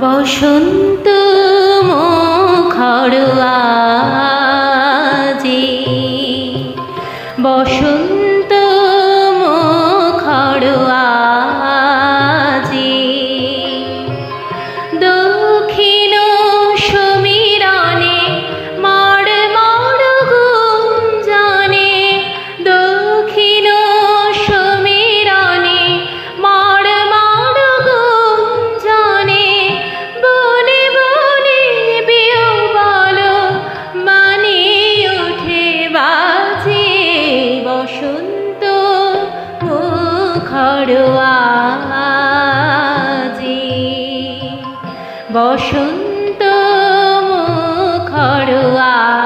বসন্ত মুখরুয়াজি বসন্ত মুখরোয়াজি বসন্ত মুখরোয়াজি।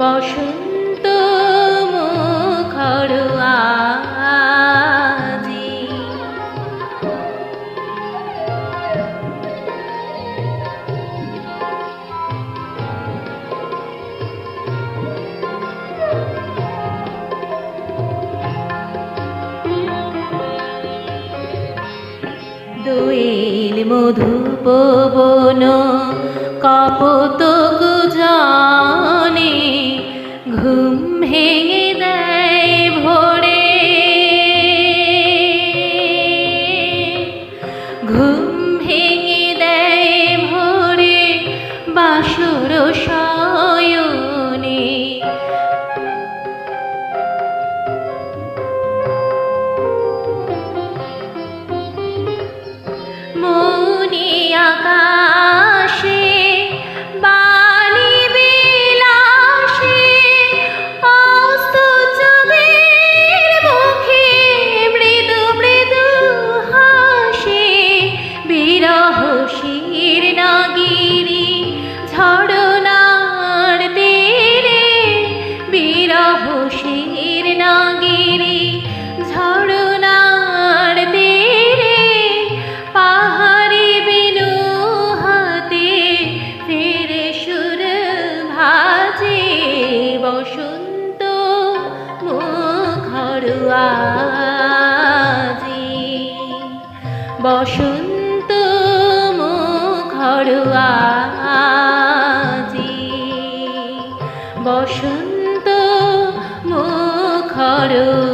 বসন্ত মুখরুয়াজি মধু পবন কপত জানে ঘুম ভেঙে বসন্ত মুখরুয়াজি বসন্ত মুখরুয়াজি